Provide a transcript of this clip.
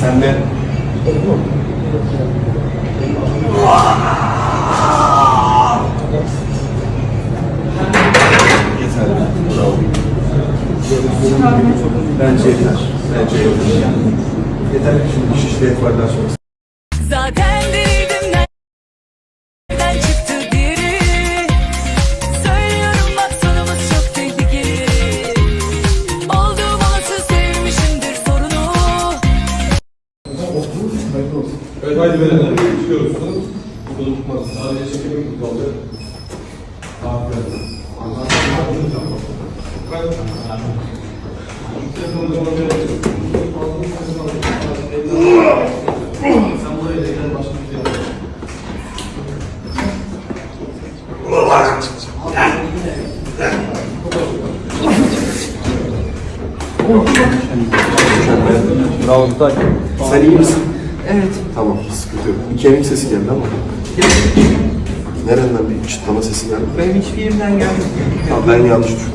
Sen de Yeter. Bence yeter. Bence yeter. Yeter ki şimdi şişli et var daha sonra. Zaten değildim nereden çıktı biri Söylüyorum bak sonumuz çok tehlikeli Olduğum olası sevmişimdir sorunu Evet haydi beyler çıkıyoruz. Bu da tutmaz. Sadece çekelim mi kaldı? Aferin. Sen buraya gel Bravo Kutay. Sen iyi misin? Evet. Tamam, sıkıntı yok. Bir kemik sesi geldi ama. Nereden bir çıtlama sesi geldi? Benim hiçbir yerimden gelmedi. Tamam, ben yanlış düşündüm.